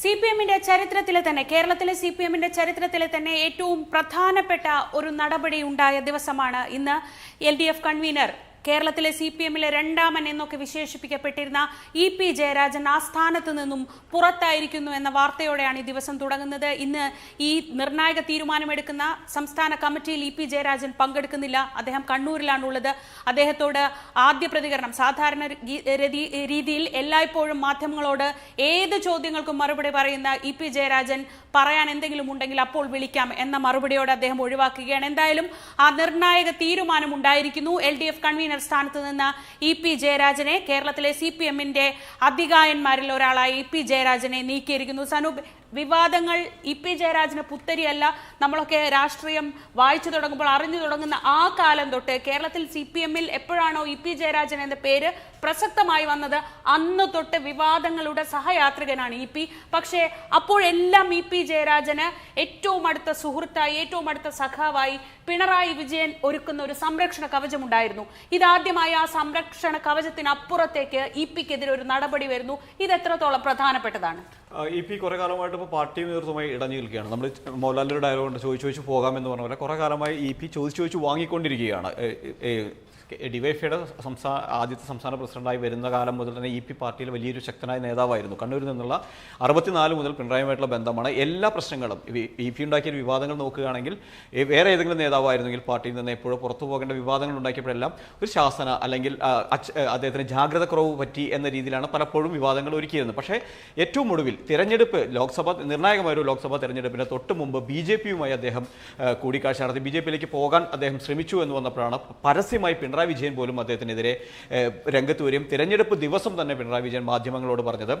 C P എമ്മിന്റെ ചരിത്രത്തിലെ തന്നെ കേരളത്തിലെ സി പി എമ്മിന്റെ ചരിത്രത്തിലെ തന്നെ ഏറ്റവും പ്രധാനപ്പെട്ട ഒരു നടപടി ഉണ്ടായ ദിവസമാണ് ഇന്ന് എൽ ഡി എഫ് കൺവീനർ കേരളത്തിലെ സി പി എമ്മിലെ രണ്ടാമൻ എന്നൊക്കെ വിശേഷിപ്പിക്കപ്പെട്ടിരുന്ന ഇ പി ജയരാജൻ ആ സ്ഥാനത്ത് നിന്നും പുറത്തായിരിക്കുന്നു എന്ന വാർത്തയോടെയാണ് ഈ ദിവസം തുടങ്ങുന്നത്. ഇന്ന് ഈ നിർണായക തീരുമാനമെടുക്കുന്ന സംസ്ഥാന കമ്മിറ്റിയിൽ ഇ പി ജയരാജൻ പങ്കെടുക്കുന്നില്ല. അദ്ദേഹം കണ്ണൂരിലാണുള്ളത്. അദ്ദേഹത്തോട് ആദ്യ പ്രതികരണം സാധാരണ രീതിയിൽ എല്ലായ്പ്പോഴും മാധ്യമങ്ങളോട് ഏത് ചോദ്യങ്ങൾക്കും മറുപടി പറയുന്ന ഇ പി ജയരാജൻ പറയാൻ എന്തെങ്കിലും ഉണ്ടെങ്കിൽ അപ്പോൾ വിളിക്കാം എന്ന മറുപടിയോടെ അദ്ദേഹം ഒഴിവാക്കുകയാണ്. എന്തായാലും ആ നിർണായക തീരുമാനം ഉണ്ടായിരിക്കുന്നു എൽ ഡി എഫ് കൺവീനർ സ്ഥാനത്ത് നിന്ന് ഇ പി ജയരാജനെ കേരളത്തിലെ സി പി എമ്മിന്റെ അധികായന്മാരിൽ ഒരാളായി ഇ പി ജയരാജനെ നീക്കിയിരിക്കുന്നു. സനൂപ് വിവാദങ്ങൾ ഇ പി ജയരാജന് പുത്തരിയല്ല. നമ്മളൊക്കെ രാഷ്ട്രീയം വായിച്ചു തുടങ്ങുമ്പോൾ അറിഞ്ഞു തുടങ്ങുന്ന ആ കാലം തൊട്ട് കേരളത്തിൽ സി പി എമ്മിൽ എപ്പോഴാണോ ഇ പി ജയരാജൻ എന്ന പേര് പ്രസക്തമായി വന്നത് അന്ന് തൊട്ട് വിവാദങ്ങളുടെ സഹയാത്രികനാണ് ഇ പി. പക്ഷേ അപ്പോഴെല്ലാം ഇ പി ജയരാജന് ഏറ്റവും അടുത്ത സുഹൃത്തായി ഏറ്റവും അടുത്ത സഖാവായി പിണറായി വിജയൻ ഒരുക്കുന്ന ഒരു സംരക്ഷണ കവചമുണ്ടായിരുന്നു. ഇതാദ്യമായി ആ സംരക്ഷണ കവചത്തിനപ്പുറത്തേക്ക് ഇ പിക്കെതിരെ ഒരു നടപടി വരുന്നു. ഇത് എത്രത്തോളം പ്രധാനപ്പെട്ടതാണ്? ഇ പി കുറെ കാലമായിട്ട് ഇപ്പോൾ പാർട്ടി നേതൃത്വമായി ഇടഞ്ഞു നിൽക്കുകയാണ്. നമ്മൾ മോഹൻലാലിന്റെ ഡയലോഗ് ഉണ്ട് ചോദിച്ചു ചോദിച്ചു പോകാമെന്ന് പറഞ്ഞ പോലെ കുറെ കാലമായി ഇ പി ചോദിച്ചു ചോദിച്ചു വാങ്ങിക്കൊണ്ടിരിക്കുകയാണ്. ഡിവൈഫൈയുടെ സംസ്ഥാന ആദ്യത്തെ സംസ്ഥാന പ്രസിഡന്റായി വരുന്ന കാലം മുതൽ തന്നെ ഇ പി പാർട്ടിയിൽ വലിയൊരു ശക്തനായ നേതാവായിരുന്നു. കണ്ണൂരിൽ നിന്നുള്ള അറുപത്തിനാല് മുതൽ പിണറായിയുമായിട്ടുള്ള ബന്ധമാണ് എല്ലാ പ്രശ്നങ്ങളും. ഇ പി ഉണ്ടാക്കിയ വിവാദങ്ങൾ നോക്കുകയാണെങ്കിൽ വേറെ ഏതെങ്കിലും നേതാവായിരുന്നെങ്കിൽ പാർട്ടിയിൽ നിന്ന് എപ്പോഴും പുറത്തു പോകേണ്ട വിവാദങ്ങൾ ഉണ്ടാക്കിയപ്പോഴെല്ലാം ഒരു ശാസന അല്ലെങ്കിൽ അദ്ദേഹത്തിന് ജാഗ്രത കുറവ് പറ്റി എന്ന രീതിയിലാണ് പലപ്പോഴും വിവാദങ്ങൾ ഒരുക്കിയിരുന്നത്. പക്ഷേ ഏറ്റവും ഒടുവിൽ തിരഞ്ഞെടുപ്പ് ലോക്സഭ നിർണായകമായ ഒരു ലോക്സഭാ തെരഞ്ഞെടുപ്പിന് തൊട്ട് മുമ്പ് ബി ജെ പിയുമായി അദ്ദേഹം കൂടിക്കാഴ്ച നടത്തി. ബി ജെ പിയിലേക്ക് പോകാൻ അദ്ദേഹം ശ്രമിച്ചു എന്ന് വന്നപ്പോഴാണ് പരസ്യമായി പിണറായി വിജയൻ പോലും അദ്ദേഹത്തിനെതിരെ രംഗത്ത് വരും. തിരഞ്ഞെടുപ്പ് ദിവസം തന്നെ പിണറായി വിജയൻ മാധ്യമങ്ങളോട് പറഞ്ഞത്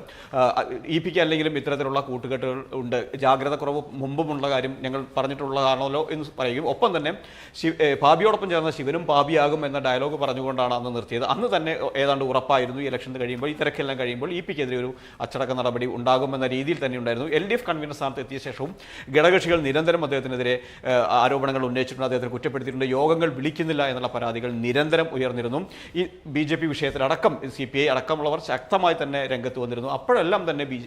ഇ പിക്ക് അല്ലെങ്കിലും ഇത്തരത്തിലുള്ള കൂട്ടുകെട്ടുകൾ ഉണ്ട്. ജാഗ്രത കുറവ് മുമ്പുമുള്ള കാര്യം ഞങ്ങൾ പറഞ്ഞിട്ടുള്ളതാണല്ലോ എന്ന് പറയുകയും ഒപ്പം തന്നെ പാപിയോടൊപ്പം ചേർന്ന ശിവനും പാപിയാകും എന്ന ഡയലോഗ് പറഞ്ഞുകൊണ്ടാണ് അന്ന് നിർത്തിയത്. അന്ന് തന്നെ ഏതാണ്ട് ഉറപ്പായിരുന്നു ഈ ഇലക്ഷൻ കഴിയുമ്പോൾ ഈ തിരക്കെല്ലാം കഴിയുമ്പോൾ ഇ പിക്കെതിരെ ഒരു അച്ചടക്ക നടപടി ഉണ്ടാകുമെന്ന രീതിയിൽ തന്നെ ഉണ്ടായിരുന്നു. എൽ ഡി എഫ് കൺവീനർ സ്ഥാനത്ത് എത്തിയ ശേഷവും ഘടകകക്ഷികൾ നിരന്തരം അദ്ദേഹത്തിനെതിരെ ആരോപണങ്ങൾ ഉന്നയിച്ചിട്ടുണ്ട് അദ്ദേഹത്തെ കുറ്റപ്പെടുത്തിയിട്ടുണ്ട് യോഗങ്ങൾ വിളിക്കുന്നില്ല എന്നുള്ള പരാതികൾ നിരന്തരം ഉയർന്നിരുന്നു. ഈ ബി ജെ പി വിഷയത്തിലടക്കം സി പി ഐ അടക്കമുള്ളവർ ശക്തമായി തന്നെ രംഗത്ത് വന്നിരുന്നു. അപ്പോഴെല്ലാം തന്നെ ബി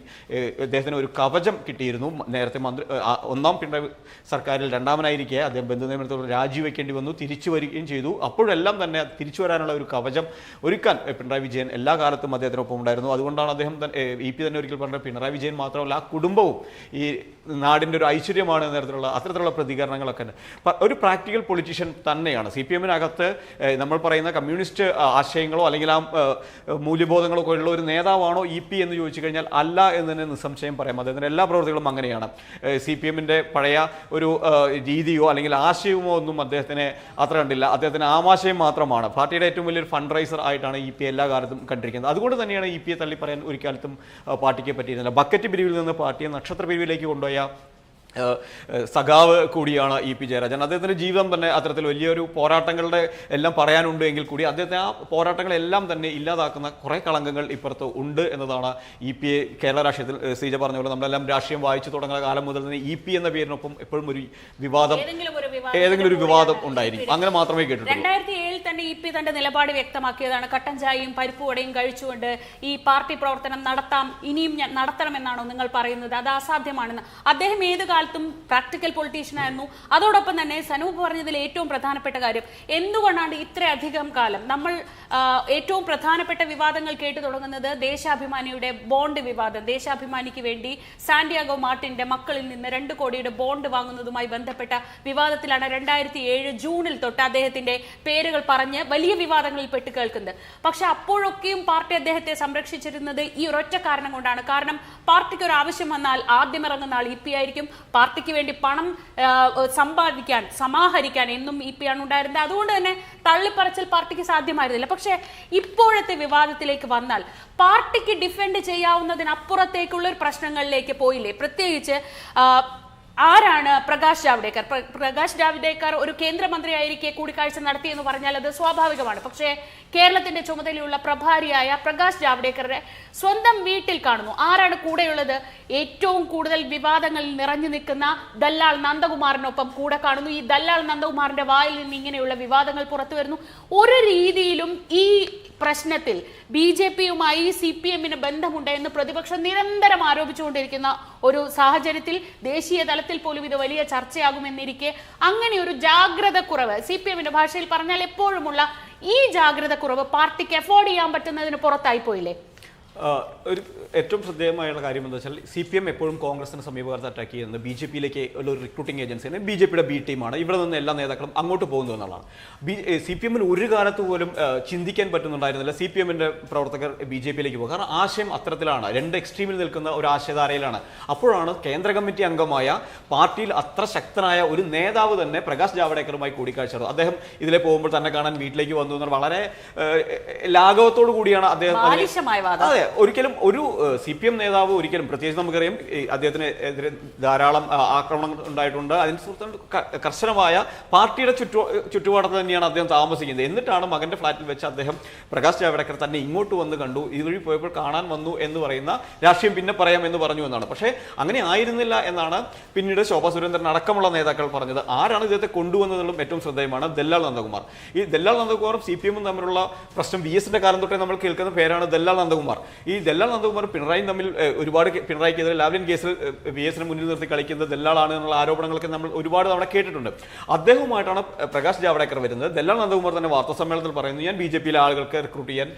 അദ്ദേഹത്തിന് ഒരു കവചം കിട്ടിയിരുന്നു. നേരത്തെ മന്ത്രി ഒന്നാം പിണറായി സർക്കാരിൽ രണ്ടാമനായിരിക്കെ അദ്ദേഹം ബന്ധുനിയമനത്തോട് രാജിവെക്കേണ്ടി വന്നു തിരിച്ചു വരികയും ചെയ്തു. അപ്പോഴെല്ലാം തന്നെ തിരിച്ചു വരാനുള്ള ഒരു കവചം ഒരുക്കാൻ പിണറായി വിജയൻ എല്ലാ കാലത്തും അദ്ദേഹത്തിനൊപ്പം ഉണ്ടായിരുന്നു. അതുകൊണ്ടാണ് അദ്ദേഹം ഇ പി തന്നെ ഒരിക്കൽ പറഞ്ഞത് പിണറായി വിജയൻ മാത്രമല്ല ആ കുടുംബവും ഈ നാടിന്റെ ഒരു ഐശ്വര്യമാണ് തരത്തിലുള്ള അത്തരത്തിലുള്ള പ്രതികരണങ്ങളൊക്കെ. ഒരു പ്രാക്ടിക്കൽ പൊളിറ്റീഷ്യൻ തന്നെയാണ്. സി പി എമ്മിനകത്ത് നമ്മൾ പറയുന്ന കമ്മ്യൂണിസ്റ്റ് ആശയങ്ങളോ അല്ലെങ്കിൽ ആ മൂല്യബോധങ്ങളോ ഉള്ള ഒരു നേതാവാണോ ഇ പി എന്ന് ചോദിച്ചു കഴിഞ്ഞാൽ അല്ല എന്ന് തന്നെ നിസ്സംശയം പറയാം. അദ്ദേഹത്തിന്റെ എല്ലാ പ്രവർത്തികളും അങ്ങനെയാണ്. സി പി എമ്മിന്റെ പഴയ ഒരു രീതിയോ അല്ലെങ്കിൽ ആശയമോ ഒന്നും അദ്ദേഹത്തിന് അത്ര കണ്ടില്ല. അദ്ദേഹത്തിന് ആമാശയം മാത്രമാണ്. പാർട്ടിയുടെ ഏറ്റവും വലിയൊരു ഫണ്ട് റൈസർ ആയിട്ടാണ് ഇ പി എല്ലാ കാലത്തും കണ്ടിരിക്കുന്നത്. അതുകൊണ്ട് തന്നെയാണ് ഇ പിയെ തള്ളി പറയാൻ ഒരു കാലത്തും പാർട്ടിക്ക് പറ്റിയിരുന്നില്ല. ബക്കറ്റ് പിരിവിൽ നിന്ന് പാർട്ടിയെ നക്ഷത്ര പിരിവിലേക്ക് കൊണ്ടുപോയ സഖാവ് കൂടിയാണ് ഇ പി ജയരാജൻ. അദ്ദേഹത്തിന്റെ ജീവിതം തന്നെ അത്തരത്തിൽ വലിയൊരു പോരാട്ടങ്ങളുടെ എല്ലാം പറയാനുണ്ട് എങ്കിൽ കൂടി അദ്ദേഹത്തെ ആ പോരാട്ടങ്ങളെല്ലാം തന്നെ ഇല്ലാതാക്കുന്ന കുറേ കളങ്കങ്ങൾ ഇപ്പുറത്ത് ഉണ്ട് എന്നതാണ് ഇ പി എ കേരള രാഷ്ട്രീയത്തിൽ സീജ ശ്രീജ പറഞ്ഞ പോലെ നമ്മളെല്ലാം രാഷ്ട്രീയം വായിച്ചു തുടങ്ങുന്ന കാലം മുതൽ തന്നെ ഇ പി എന്ന പേരിനൊപ്പം എപ്പോഴും ഒരു വിവാദം ഏതെങ്കിലും ഒരു വിവാദം ഉണ്ടായിരിക്കും. അങ്ങനെ മാത്രമേ കേട്ടിട്ടുള്ളൂ. രണ്ടായിരത്തി ഏഴിൽ തന്നെ ഇ പി തന്റെ നിലപാട് വ്യക്തമാക്കിയതാണ്. കട്ടൻ ചായയും പരിപ്പുവടയും കഴിച്ചുകൊണ്ട് ഈ പാർട്ടി പ്രവർത്തനം നടത്താം ഇനിയും ഞാൻ നടത്തണമെന്നാണോ നിങ്ങൾ പറയുന്നത്? അത് അസാധ്യമാണെന്ന്. അദ്ദേഹം ഏത് കാലത്തും പ്രാക്ടിക്കൽ പൊളിറ്റീഷ്യൻ ആയിരുന്നു. അതോടൊപ്പം തന്നെ സനൂപ് പറഞ്ഞതിൽ ഏറ്റവും പ്രധാനപ്പെട്ട കാര്യം എന്തുകൊണ്ടാണ് ഇത്രയധികം കാലം നമ്മൾ ഏറ്റവും പ്രധാനപ്പെട്ട വിവാദങ്ങൾ കേട്ടു തുടങ്ങുന്നത് ദേശാഭിമാനിയുടെ ബോണ്ട് വിവാദം. ദേശാഭിമാനിക്ക് വേണ്ടി സാന്റിയാഗോ മാർട്ടിന്റെ മക്കളിൽ നിന്ന് രണ്ട് കോടിയുടെ ബോണ്ട് വാങ്ങുന്നതുമായി ബന്ധപ്പെട്ട വിവാദത്തിലാണ് രണ്ടായിരത്തി ഏഴ് ജൂണിൽ തൊട്ട് അദ്ദേഹത്തിന്റെ പേരുകൾ പറഞ്ഞ് വലിയ വിവാദങ്ങളിൽ പെട്ട് കേൾക്കുന്നത്. പക്ഷെ അപ്പോഴൊക്കെയും പാർട്ടി അദ്ദേഹത്തെ സംരക്ഷിച്ചിരുന്നത് ഈ ഒരൊറ്റ കാരണം കൊണ്ടാണ്. കാരണം പാർട്ടിക്ക് ഒരു ആവശ്യം വന്നാൽ ആദ്യം ഇറങ്ങുന്ന ആൾ ഇ പി ആയിരിക്കും പാർട്ടിക്ക് വേണ്ടി പണം സമ്പാദിക്കാൻ സമാഹരിക്കാൻ എന്നും ഇ പി ആണ് ഉണ്ടായിരുന്നത്. അതുകൊണ്ട് തന്നെ തള്ളിപ്പറച്ചിൽ പാർട്ടിക്ക് സാധ്യമായിരുന്നില്ല. പക്ഷേ ഇപ്പോഴത്തെ വിവാദത്തിലേക്ക് വന്നാൽ പാർട്ടിക്ക് ഡിഫെൻഡ് ചെയ്യാവുന്നതിനപ്പുറത്തേക്കുള്ള പ്രശ്നങ്ങളിലേക്ക് പോയില്ലേ? പ്രത്യേകിച്ച് ആരാണ് പ്രകാശ് ജാവ്ദേക്കർ? പ്രകാശ് ജാവ്ദേക്കർ ഒരു കേന്ദ്രമന്ത്രിയായിരിക്കെ കൂടിക്കാഴ്ച നടത്തിയെന്ന് പറഞ്ഞാൽ അത് സ്വാഭാവികമാണ്. പക്ഷേ കേരളത്തിന്റെ ചുമതലയുള്ള പ്രഭാരിയായ പ്രകാശ് ജാവ്ദേക്കറെ സ്വന്തം വീട്ടിൽ കാണുന്നു. ആരാണ് കൂടെയുള്ളത്? ഏറ്റവും കൂടുതൽ വിവാദങ്ങളിൽ നിറഞ്ഞു നിൽക്കുന്ന ദല്ലാൾ നന്ദകുമാറിനൊപ്പം കൂടെ കാണുന്നു. ഈ ദല്ലാൾ നന്ദകുമാറിന്റെ വായിൽ നിന്ന് ഇങ്ങനെയുള്ള വിവാദങ്ങൾ പുറത്തു വരുന്നു. ഒരു രീതിയിലും ഈ പ്രശ്നത്തിൽ ബി ജെ പിയുമായി സി പി എമ്മിന് ബന്ധമുണ്ട് എന്ന് പ്രതിപക്ഷം നിരന്തരം ആരോപിച്ചുകൊണ്ടിരിക്കുന്ന ഒരു സാഹചര്യത്തിൽ ദേശീയ തലത്തിൽ പോലും ഇത് വലിയ ചർച്ചയാകുമെന്നിരിക്കെ അങ്ങനെ ഒരു ജാഗ്രത കുറവ് സി പി എമ്മിന്റെ ഭാഷയിൽ പറഞ്ഞാൽ എപ്പോഴുമുള്ള ഈ ജാഗ്രത കുറവ് പാർട്ടിക്ക് അഫോർഡ് ചെയ്യാൻ പറ്റുന്നതിന് പുറത്തായി പോയില്ലേ ഒരു ഏറ്റവും ശ്രദ്ധേയമായുള്ള കാര്യം എന്താ വെച്ചാൽ സി പി എം എപ്പോഴും കോൺഗ്രസിന് സമീപകാലത്ത് അറ്റാക്ക് ചെയ്യുന്നത് ബി ജെ പിയിലേക്ക് ഉള്ള ഒരു റിക്രൂട്ടിംഗ് ഏജൻസിയാണ് ബി ജെ പിയുടെ ബി ടീമാണ് ഇവിടെ നിന്ന് എല്ലാ നേതാക്കളും അങ്ങോട്ട് പോകുന്നു എന്നുള്ളതാണ്. ബി സി പി എമ്മിൽ ഒരു കാലത്ത് പോലും ചിന്തിക്കാൻ പറ്റുന്നുണ്ടായിരുന്നില്ല. സി പി എമ്മിന്റെ പ്രവർത്തകർ ബി ജെ പിയിലേക്ക് പോകുക. കാരണം ആശയം അത്തരത്തിലാണ്. രണ്ട് എക്സ്ട്രീമിൽ നിൽക്കുന്ന ഒരു ആശയധാരയിലാണ്. അപ്പോഴാണ് കേന്ദ്ര കമ്മിറ്റി അംഗമായ പാർട്ടിയിൽ അത്ര ശക്തനായ ഒരു നേതാവ് തന്നെ പ്രകാശ് ജാവ്ദേക്കറുമായി കൂടിക്കാഴ്ച നടത്തുന്നത്. അദ്ദേഹം ഇതിലെ പോകുമ്പോൾ തന്നെ കാണാൻ വീട്ടിലേക്ക് വന്നു. എന്നാൽ വളരെ ലാഘവത്തോടു കൂടിയാണ് അദ്ദേഹം അതെ ഒരിക്കലും ഒരു സി പി എം നേതാവ് ഒരിക്കലും പ്രത്യേകിച്ച് നമുക്കറിയാം അദ്ദേഹത്തിന് എതിരെ ധാരാളം ആ, ആക്രമണങ്ങൾ ഉണ്ടായിട്ടുണ്ട്. അതിന് കർശനമായ പാർട്ടിയുടെ ചുറ്റു ചുറ്റുപാടത്ത് തന്നെയാണ് അദ്ദേഹം താമസിക്കുന്നത്. എന്നിട്ടാണ് മകന്റെ ഫ്ളാറ്റിൽ വെച്ച് അദ്ദേഹം പ്രകാശ് ജാവ്ദേക്കർ തന്നെ ഇങ്ങോട്ട് വന്ന് കണ്ടു ഇതുവഴി പോയപ്പോൾ കാണാൻ വന്നു എന്ന് പറയുന്ന രാഷ്ട്രീയം പിന്നെ പറയാം എന്ന് പറഞ്ഞു എന്നാണ്. പക്ഷേ അങ്ങനെ ആയിരുന്നില്ല എന്നാണ് പിന്നീട് ശോഭാ സുരേന്ദ്രൻ അടക്കമുള്ള നേതാക്കൾ പറഞ്ഞത്. ആരാണ് ഇദ്ദേഹത്തെ കൊണ്ടുവന്നതെന്നും ഏറ്റവും ശ്രദ്ധേയമാണ് ദല്ലാൽ നന്ദകുമാർ. ഈ ദല്ലാൽ നന്ദകുമാറും സി പി എമ്മും തമ്മിലുള്ള പ്രശ്നം വി എസിന്റെ കാലം തൊട്ടേ നമ്മൾ കേൾക്കുന്ന പേരാണ് ദല്ലാൽ നന്ദകുമാർ. ഈ ദല്ലാൾ നന്ദകുമാർ പിണറായി തമ്മിൽ ഒരുപാട് പിണറായിക്കെതിരെ ലാവ്ലിൻ കേസിൽ വി എസിനെ മുന്നിൽ നിർത്തി കളിക്കുന്നത് ദല്ലാളാണ് എന്നുള്ള ആരോപണങ്ങളൊക്കെ നമ്മൾ ഒരുപാട് തവണ കേട്ടിട്ടുണ്ട്. അദ്ദേഹവുമായിട്ടാണ് പ്രകാശ് ജാവ്ദേക്കർ വരുന്നത്. ദല്ലാൾ നന്ദകുമാർ തന്നെ വാർത്താ സമ്മേളനത്തിൽ പറയുന്നു ഞാൻ ബി ജെ പിയിലെ ആളുകൾക്ക് റിക്രൂട്ട് ചെയ്യാൻ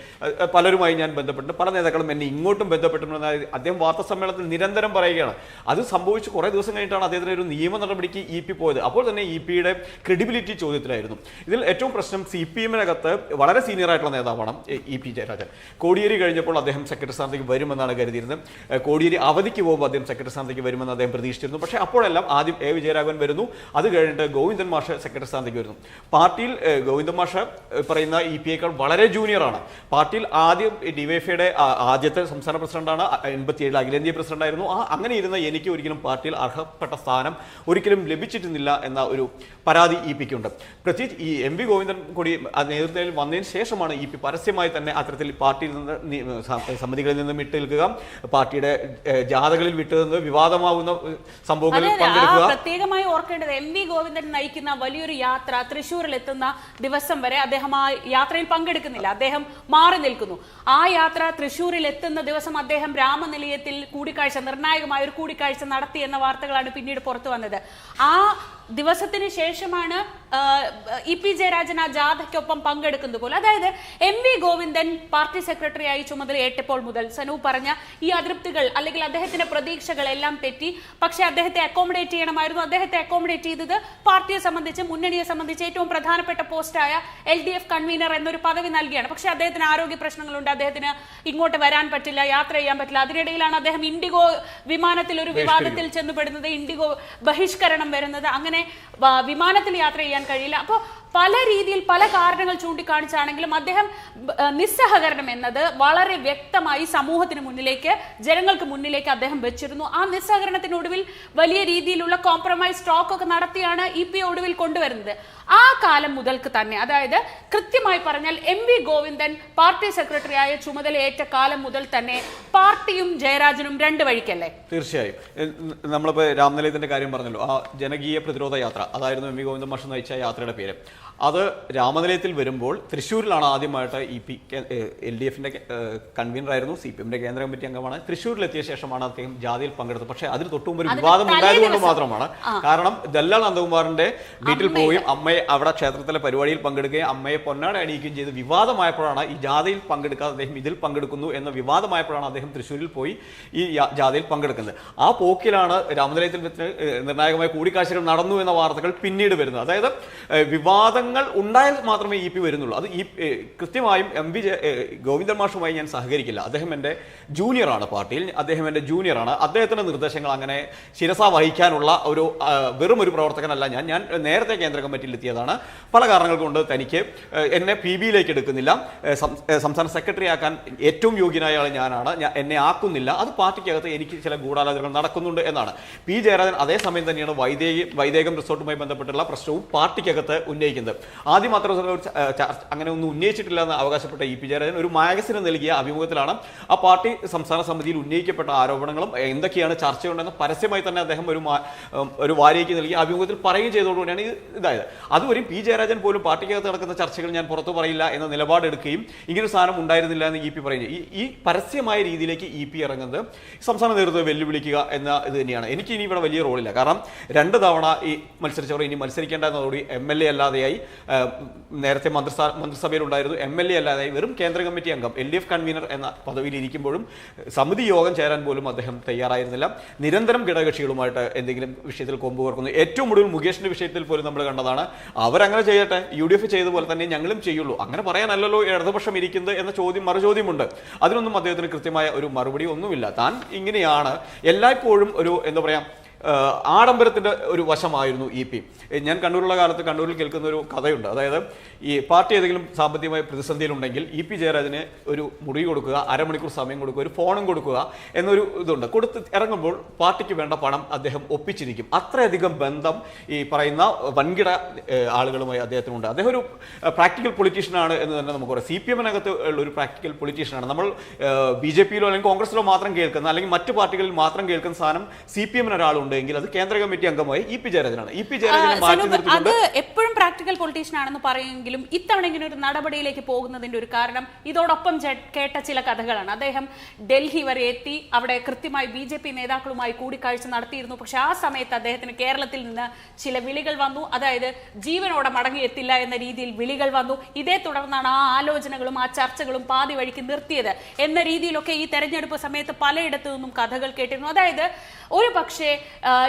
പലരുമായി ഞാൻ ബന്ധപ്പെട്ടിട്ടുണ്ട്. പല നേതാക്കളും എന്നെ ഇങ്ങോട്ടും ബന്ധപ്പെട്ടിട്ടുണ്ടെന്ന് അദ്ദേഹം വാർത്താ സമ്മേളനത്തിൽ നിരന്തരം പറയുകയാണ്. അത് സംഭവിച്ച് കുറേ ദിവസം കഴിഞ്ഞിട്ടാണ് അദ്ദേഹത്തിന് ഒരു നിയമ നടപടിക്ക് ഇ പി പോയത്. അപ്പോൾ തന്നെ ഇ പിയുടെ ക്രെഡിബിലിറ്റി ചോദ്യത്തിലായിരുന്നു. ഇതിൽ ഏറ്റവും പ്രശ്നം സി പി എമ്മിനകത്ത് വളരെ സീനിയർ ആയിട്ടുള്ള നേതാവാണ് ഇ പി ജയരാജൻ. കോടിയേരി കഴിഞ്ഞപ്പോൾ അദ്ദേഹം സെക്രട്ടറി സ്ഥാനത്തേക്ക് വരുമെന്നാണ് കരുതിയിരുന്നത്. കോടിയേരി അവധിക്ക് പോകുമ്പോൾ അദ്ദേഹം സെക്രട്ടറി സ്ഥാനത്തേക്ക് വരുമെന്ന് അദ്ദേഹം പ്രതീക്ഷിച്ചിരുന്നു. പക്ഷേ അപ്പോഴെല്ലാം ആദ്യം എ വിജയരാഘവൻ വരുന്നു. അത് കഴിഞ്ഞിട്ട് ഗോവിന്ദൻ മാഷ് സെക്രട്ടറി സ്ഥാനത്തേക്ക് വരുന്നു. പാർട്ടിയിൽ ഗോവിന്ദൻ മാഷ് പറയുന്ന ഇ പി എക്കാൾ വളരെ ജൂനിയറാണ് പാർട്ടിയിൽ ആദ്യം ഡിവൈഫൈയുടെ ആദ്യത്തെ സംസ്ഥാന പ്രസിഡന്റാണ് എൺപത്തിയേഴിൽ അഖിലേന്ത്യാ പ്രസിഡന്റായിരുന്നു. ആ അങ്ങനെ ഇരുന്ന എനിക്ക് ഒരിക്കലും പാർട്ടിയിൽ അർഹപ്പെട്ട സ്ഥാനം ഒരിക്കലും ലഭിച്ചിരുന്നില്ല എന്ന ഒരു പരാതി ഇ പിക്കുണ്ട് പ്രത്യേകിച്ച് ഈ എം വി ഗോവിന്ദൻ കൂടി നേതൃത്വത്തിൽ വന്നതിന് ശേഷമാണ് ഇ പി പരസ്യമായി തന്നെ അത്തരത്തിൽ പാർട്ടിയിൽ നിന്ന് സമിതികളിൽ നിന്നും വിട്ടു നിൽക്കുക പാർട്ടിയുടെ ജാഥകളിൽ വിട്ടു നിന്ന് വിവാദമാവുന്ന സംഭവങ്ങളിൽ പങ്കെടുക്കുക. പ്രത്യേകമായി ഓർക്കേണ്ടത് എം വി ഗോവിന്ദൻ നയിക്കുന്ന വലിയൊരു യാത്ര തൃശ്ശൂരിൽ എത്തുന്ന ദിവസം വരെ അദ്ദേഹം ആ യാത്രയിൽ പങ്കെടുക്കുന്നില്ല. അദ്ദേഹം മാറി നിൽക്കുന്നു. ആ യാത്ര തൃശ്ശൂരിൽ എത്തുന്ന ദിവസം അദ്ദേഹം രാമനിലയത്തിൽ കൂടിക്കാഴ്ച നിർണായകമായ ഒരു കൂടിക്കാഴ്ച നടത്തി എന്ന വാർത്തകളാണ് പിന്നീട് പുറത്തു വന്നത്. ആ ദിവസത്തിന് ശേഷമാണ് ഇ പി ജയരാജൻ ആ ജാഥയ്ക്കൊപ്പം പങ്കെടുക്കുന്നത് പോലെ. അതായത് എം വി ഗോവിന്ദൻ പാർട്ടി സെക്രട്ടറിയായി ചുമതലയേറ്റപ്പോൾ മുതൽ സനു പറഞ്ഞ ഈ അതൃപ്തികൾ അല്ലെങ്കിൽ അദ്ദേഹത്തിന്റെ പ്രതീക്ഷകൾ എല്ലാം തെറ്റി. പക്ഷെ അദ്ദേഹത്തെ അക്കോമഡേറ്റ് ചെയ്യണമായിരുന്നു. അദ്ദേഹത്തെ അക്കോമഡേറ്റ് ചെയ്തത് പാർട്ടിയെ സംബന്ധിച്ച് മുന്നണിയെ സംബന്ധിച്ച് ഏറ്റവും പ്രധാനപ്പെട്ട പോസ്റ്റായ എൽ ഡി എഫ് കൺവീനർ എന്നൊരു പദവി നൽകിയാണ്. പക്ഷെ അദ്ദേഹത്തിന് ആരോഗ്യ പ്രശ്നങ്ങളുണ്ട്. അദ്ദേഹത്തിന് ഇങ്ങോട്ട് വരാൻ പറ്റില്ല യാത്ര ചെയ്യാൻ പറ്റില്ല. അതിനിടയിലാണ് അദ്ദേഹം ഇൻഡിഗോ വിമാനത്തിൽ ഒരു വിവാദത്തിൽ ചെന്നുപെടുന്നത് ഇൻഡിഗോ ബഹിഷ്കരണം വരുന്നത്. അങ്ങനെ വ- വിമാനത്തിൽ യാത്ര ചെയ്യാൻ കഴിയില്ല. അപ്പോൾ പല രീതിയിൽ പല കാരണങ്ങൾ ചൂണ്ടിക്കാണിച്ചാണെങ്കിലും അദ്ദേഹം നിസ്സഹകരണം എന്നത് വളരെ വ്യക്തമായി സമൂഹത്തിന് മുന്നിലേക്ക് ജനങ്ങൾക്ക് മുന്നിലേക്ക് അദ്ദേഹം വെച്ചിരുന്നു. ആ നിസ്സഹകരണത്തിനൊടുവിൽ വലിയ രീതിയിലുള്ള കോംപ്രമൈസ് സ്റ്റോക്ക് ഒക്കെ നടത്തിയാണ് ഇ പി ഒടുവിൽ കൊണ്ടുവരുന്നത്. ആ കാലം മുതൽക്ക് തന്നെ അതായത് കൃത്യമായി പറഞ്ഞാൽ M V Govindan party secretary സെക്രട്ടറിയായ ചുമതലയേറ്റ കാലം മുതൽ തന്നെ പാർട്ടിയും ജയരാജനും രണ്ട് വഴിക്കല്ലേ? തീർച്ചയായും. നമ്മളിപ്പോ രാംനിലയത്തിന്റെ കാര്യം പറഞ്ഞല്ലോ. ആ ജനകീയ പ്രതിരോധ യാത്ര അതായിരുന്നു എം വി ഗോവിന്ദൻ മാഷ് നയിച്ച യാത്രയുടെ പേര്. അത് രാമനിലയത്തിൽ വരുമ്പോൾ തൃശ്ശൂരിലാണ് ആദ്യമായിട്ട് ഇ പി എൽ ഡി എഫിന്റെ കൺവീനറായിരുന്നു സി പി എമ്മിന്റെ കേന്ദ്ര കമ്മിറ്റി അംഗമാണ്. തൃശ്ശൂരിലെത്തിയ ശേഷമാണ് അദ്ദേഹം ജാതിയിൽ പങ്കെടുത്തത്. പക്ഷേ അതിന് തൊട്ടുമുമ്പ് ഒരു വിവാദം ഉണ്ടായതുകൊണ്ട് മാത്രമാണ്. കാരണം ദല്ലാൽ നന്ദകുമാറിന്റെ വീട്ടിൽ പോയി പോവുകയും അമ്മയെ അവിടെ ക്ഷേത്രത്തിലെ പരിപാടിയിൽ പങ്കെടുക്കുകയും അമ്മയെ പൊന്നാട അണിയിക്കുകയും ചെയ്ത് വിവാദമായപ്പോഴാണ് ഈ ജാതിയിൽ പങ്കെടുക്കാതെ അദ്ദേഹം ഇതിൽ പങ്കെടുക്കുന്നു എന്ന വിവാദമായപ്പോഴാണ് അദ്ദേഹം തൃശ്ശൂരിൽ പോയി ഈ ജാതിയിൽ പങ്കെടുക്കുന്നത്. ആ പോക്കിലാണ് രാമനിലയത്തിൽ വെച്ച് നിർണായകമായ കൂടിക്കാഴ്ചകൾ നടന്നു എന്ന വാർത്തകൾ പിന്നീട് വരുന്നത്. അതായത് ഏഹ്, വിവാദങ്ങൾ ഉണ്ടായാൽ മാത്രമേ ഇ പി വരുന്നുള്ളൂ. അത് ഏഹ്, കൃത്യമായും എം വി ഗോവിന്ദൻ മാഷുമായി ഞാൻ സഹകരിക്കില്ല. അദ്ദേഹം എന്റെ ജൂനിയറാണ് പാർട്ടിയിൽ അദ്ദേഹം എന്റെ ജൂനിയറാണ്. അദ്ദേഹത്തിന്റെ നിർദ്ദേശങ്ങൾ അങ്ങനെ ശിരസ വഹിക്കാനുള്ള ഒരു വെറും ഒരു പ്രവർത്തകനല്ല ഞാൻ. ഞാൻ നേരത്തെ കേന്ദ്ര കമ്മിറ്റിയിൽ എത്തിയതാണ്. പല കാരണങ്ങൾ കൊണ്ട് തനിക്ക് എന്നെ പി ബിയിലേക്ക് എടുക്കുന്നില്ല. സംസ്ഥാന സെക്രട്ടറി ആക്കാൻ ഏറ്റവും യോഗ്യനായ ആൾ ഞാനാണ്. എന്നെ ആക്കുന്നില്ല. അത് പാർട്ടിക്കകത്ത് എനിക്ക് ചില ഗൂഢാലോചനകൾ നടക്കുന്നുണ്ട് എന്നാണ്. പി ജയരാജൻ അതേസമയം തന്നെയാണ് വൈദേഹി വൈദേകം റിസോർട്ടുമായി ബന്ധപ്പെട്ടുള്ള പ്രശ്നവും പാർട്ടിക്കകത്ത് ഉന്നയിക്കുന്നത്. ആദ്യം മാത്രം ഒരു അങ്ങനെ ഒന്നും ഉന്നയിച്ചിട്ടില്ല എന്ന് അവകാശപ്പെട്ട ഇ പി ജയരാജൻ ഒരു മാഗസിന് നൽകിയ അഭിമുഖത്തിലാണ് ആ പാർട്ടി സംസ്ഥാന സമിതിയിൽ ഉന്നയിക്കപ്പെട്ട ആരോപണങ്ങളും എന്തൊക്കെയാണ് ചർച്ചയുണ്ടെന്ന് പരസ്യമായി തന്നെ അദ്ദേഹം ഒരു ഒരു വാരികയ്ക്ക് നൽകിയ അഭിമുഖത്തിൽ പറയുകയും ചെയ്തതോടുകൂടിയാണ് ഇത് ഇതായത്. അതുവരെയും പി ജയരാജൻ പോലും പാർട്ടിക്കകത്ത് നടക്കുന്ന ചർച്ചകൾ ഞാൻ പുറത്തു പറയില്ല എന്ന നിലപാടെടുക്കുകയും ഇങ്ങനൊരു സാധനം ഉണ്ടായിരുന്നില്ല എന്ന് ഇ പി പറയുന്നത് ഈ പരസ്യമായ രീതിയിലേക്ക് ഇ പി ഇറങ്ങുന്നത് സംസ്ഥാന നേതൃത്വം വെല്ലുവിളിക്കുക എന്ന ഇത് തന്നെയാണ്. എനിക്ക് ഇനി ഇവിടെ വലിയ റോളില്ല. കാരണം രണ്ട് തവണ ഈ മത്സരിച്ചവർ ഇനി മത്സരിക്കേണ്ട എന്നതോടുകൂടി എം എൽ എ അല്ലാതെയായി നേരത്തെ മന്ത്രിസഭ മന്ത്രിസഭയിലുണ്ടായിരുന്നു എം എൽ എ അല്ലാതെ വെറും കേന്ദ്ര കമ്മിറ്റി അംഗം എൽ ഡി എഫ് കൺവീനർ എന്ന പദവിയിൽ ഇരിക്കുമ്പോഴും സമിതി യോഗം ചേരാൻ പോലും അദ്ദേഹം തയ്യാറായിരുന്നില്ല. നിരന്തരം ഘടകകക്ഷികളുമായിട്ട് എന്തെങ്കിലും വിഷയത്തിൽ കൊമ്പ് കോർക്കുന്നു. ഏറ്റവും ഒടുവിൽ മുകേഷിന്റെ വിഷയത്തിൽ പോലും നമ്മൾ കണ്ടതാണ് അവരങ്ങനെ ചെയ്യട്ടെ യു ഡി എഫ് ചെയ്ത പോലെ തന്നെ ഞങ്ങളും ചെയ്യുള്ളൂ. അങ്ങനെ പറയാനല്ലല്ലോ ഇടതുപക്ഷം ഇരിക്കുന്നത് എന്ന ചോദ്യം മറുചോദ്യമുണ്ട്. അതിനൊന്നും അദ്ദേഹത്തിന് കൃത്യമായ ഒരു മറുപടി ഒന്നുമില്ല. താൻ ഇങ്ങനെയാണ് എല്ലായ്പ്പോഴും ഒരു എന്താ പറയാ ഏഹ് ആഡംബരത്തിന്റെ ഒരു വശമായിരുന്നു ഇ പി. ഞാൻ കണ്ണൂരുള്ള കാലത്ത് കണ്ണൂരിൽ കേൾക്കുന്ന ഒരു കഥയുണ്ട്. അതായത് ഈ പാർട്ടി ഏതെങ്കിലും സാമ്പത്തികമായ പ്രതിസന്ധിയിലുണ്ടെങ്കിൽ ഇ പി ജയരാജന് ഒരു മുറി കൊടുക്കുക അരമണിക്കൂർ സമയം കൊടുക്കുക ഒരു ഫോണും കൊടുക്കുക എന്നൊരു ഇതുണ്ട്. കൊടുത്ത് ഇറങ്ങുമ്പോൾ പാർട്ടിക്ക് വേണ്ട പണം അദ്ദേഹം ഒപ്പിച്ചിരിക്കും. അത്രയധികം ബന്ധം ഈ പറയുന്ന വൻകിട ആളുകളുമായി അദ്ദേഹത്തിനുണ്ട്. അദ്ദേഹം ഒരു പ്രാക്ടിക്കൽ പൊളിറ്റീഷ്യനാണ് എന്ന് തന്നെ നമുക്ക് പറയാം. സി പി എമ്മിനകത്ത് ഉള്ള ഒരു പ്രാക്ടിക്കൽ പൊളിറ്റീഷ്യനാണ്. നമ്മൾ ബി ജെ പിയിലോ അല്ലെങ്കിൽ കോൺഗ്രസിലോ മാത്രം കേൾക്കുന്ന അല്ലെങ്കിൽ മറ്റു പാർട്ടികളിൽ മാത്രം കേൾക്കുന്ന സാധനം സി പി എമ്മിന് ഒരാളുണ്ടെങ്കിൽ അത് കേന്ദ്ര കമ്മിറ്റി അംഗമായി ഇ പി ജയരാജനാണ്. ഇ പി ജയരാജനെ മാറ്റി നിർത്തിക്കൊണ്ട് അത് എപ്പോഴും പ്രാക്ടിക്കൽ പൊളിറ്റീഷ്യൻ ആണെന്ന് പറയുമെങ്കിലും ഇത്തവണ ഇങ്ങനെ ഒരു നടപടിയിലേക്ക് പോകുന്നതിന്റെ ഒരു കാരണം ഇതോടൊപ്പം കേട്ട ചില കഥകളാണ്. അദ്ദേഹം ഡൽഹി വരെ എത്തി അവിടെ കൃത്യമായി ബി ജെ പി നേതാക്കളുമായി കൂടിക്കാഴ്ച നടത്തിയിരുന്നു. പക്ഷെ ആ സമയത്ത് അദ്ദേഹത്തിന് കേരളത്തിൽ നിന്ന് ചില വിളികൾ വന്നു. അതായത് ജീവനോടെ മടങ്ങിയെത്തില്ല എന്ന രീതിയിൽ വിളികൾ വന്നു. ഇതേ തുടർന്നാണ് ആ ആലോചനകളും ആ ചർച്ചകളും പാതി വഴിക്ക് നിർത്തിയത്. എന്ന രീതിയിലൊക്കെ ഈ തെരഞ്ഞെടുപ്പ് സമയത്ത് പലയിടത്തു നിന്നും കഥകൾ കേട്ടിരുന്നു. അതായത് ഒരു പക്ഷേ